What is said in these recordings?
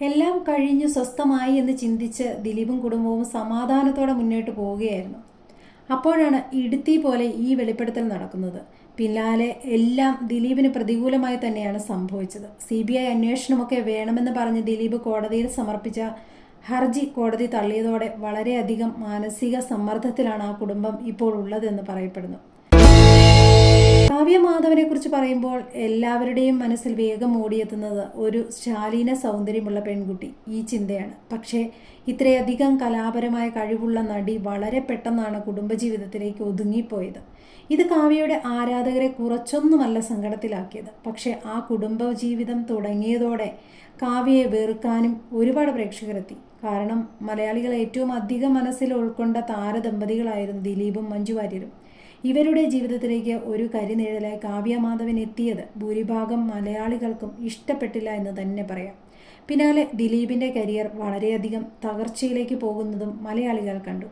എല്ലാം കഴിഞ്ഞു സ്വസ്ഥമായി എന്ന് ചിന്തിച്ച് ദിലീപും കുടുംബവും സമാധാനത്തോടെ മുന്നോട്ട് പോവുകയായിരുന്നു. അപ്പോഴാണ് ഇടുത്തി പോലെ ഈ വെളിപ്പെടുത്തൽ നടക്കുന്നത്. പിന്നാലെ എല്ലാം ദിലീപിന് പ്രതികൂലമായി തന്നെയാണ് സംഭവിച്ചത്. സി ബി ഐ അന്വേഷണമൊക്കെ വേണമെന്ന് പറഞ്ഞ് ദിലീപ് കോടതിയിൽ സമർപ്പിച്ച ഹർജി കോടതി തള്ളിയതോടെ വളരെയധികം മാനസിക സമ്മർദ്ദത്തിലാണ് ആ കുടുംബം ഇപ്പോൾ ഉള്ളതെന്ന് പറയപ്പെടുന്നു. കാവ്യ മാധവനെ കുറിച്ച് പറയുമ്പോൾ എല്ലാവരുടെയും മനസ്സിൽ വേഗം ഓടിയെത്തുന്നത് ഒരു ശാലീന സൗന്ദര്യമുള്ള പെൺകുട്ടി ഈ ചിന്തയാണ്. പക്ഷേ ഇത്രയധികം കലാപരമായ കഴിവുള്ള നടി വളരെ പെട്ടെന്നാണ് കുടുംബജീവിതത്തിലേക്ക് ഒതുങ്ങിപ്പോയത്. ഇത് കാവ്യയുടെ ആരാധകരെ കുറച്ചൊന്നുമല്ല സങ്കടത്തിലാക്കിയത്. പക്ഷേ ആ കുടുംബ ജീവിതം തുടങ്ങിയതോടെ കാവ്യയെ വെറുക്കാനും ഒരുപാട് പ്രേക്ഷകരെത്തി. കാരണം മലയാളികൾ ഏറ്റവും അധികം മനസ്സിൽ ഉൾക്കൊണ്ട താരദമ്പതികളായിരുന്നു ദിലീപും മഞ്ജു വാര്യരും. ഇവരുടെ ജീവിതത്തിലേക്ക് ഒരു കരിനിഴലായി കാവ്യമാധവൻ എത്തിയത് ഭൂരിഭാഗം മലയാളികൾക്കും ഇഷ്ടപ്പെട്ടില്ല എന്ന് തന്നെ പറയാം. പിന്നാലെ ദിലീപിന്റെ കരിയർ വളരെയധികം തകർച്ചയിലേക്ക് പോകുന്നതും മലയാളികൾ കണ്ടു.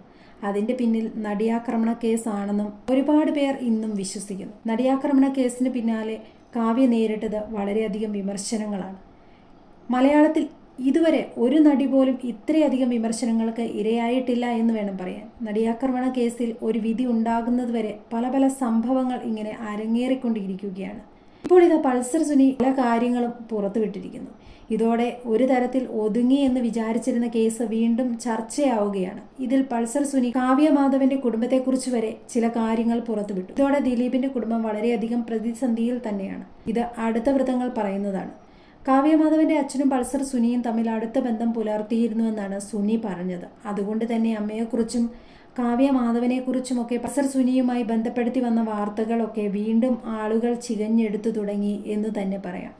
അതിന്റെ പിന്നിൽ നടിയാക്രമണ കേസാണെന്നും ഒരുപാട് പേർ ഇന്നും വിശ്വസിക്കുന്നു. നടിയാക്രമണ കേസിന് പിന്നാലെ കാവ്യ നേരിട്ടത് വളരെയധികം വിമർശനങ്ങളാണ്. മലയാളത്തിൽ ഇതുവരെ ഒരു നടി പോലും ഇത്രയധികം വിമർശനങ്ങൾക്ക് ഇരയായിട്ടില്ല എന്ന് വേണം പറയാൻ. നടിയാക്രമണ കേസിൽ ഒരു വിധി ഉണ്ടാകുന്നതുവരെ പല പല സംഭവങ്ങൾ ഇങ്ങനെ അരങ്ങേറിക്കൊണ്ടിരിക്കുകയാണ്. ഇപ്പോൾ ഇത് പൾസർ സുനി പല കാര്യങ്ങളും പുറത്തുവിട്ടിരിക്കുന്നു. ഇതോടെ ഒരു തരത്തിൽ ഒതുങ്ങി എന്ന് വിചാരിച്ചിരുന്ന കേസ് വീണ്ടും ചർച്ചയാവുകയാണ്. ഇതിൽ പൾസർ സുനി കാവ്യ മാധവന്റെ കുടുംബത്തെക്കുറിച്ച് വരെ ചില കാര്യങ്ങൾ പുറത്തുവിട്ടു. ഇതോടെ ദിലീപിന്റെ കുടുംബം വളരെയധികം പ്രതിസന്ധിയിൽ തന്നെയാണ്. ഇത് അടുത്ത വൃത്തങ്ങൾ പറയുന്നതാണ്. കാവ്യമാധവന്റെ അച്ഛനും പൾസർ സുനിയും തമ്മിൽ അടുത്ത ബന്ധം പുലർത്തിയിരുന്നുവെന്നാണ് സുനി പറഞ്ഞത്. അതുകൊണ്ട് തന്നെ അമ്മയെക്കുറിച്ചും കാവ്യമാധവനെക്കുറിച്ചുമൊക്കെ പൾസർ സുനിയുമായി ബന്ധപ്പെടുത്തി വന്ന വാർത്തകളൊക്കെ വീണ്ടും ആളുകൾ ചികഞ്ഞെടുത്തു തുടങ്ങി എന്ന് തന്നെ പറയാം.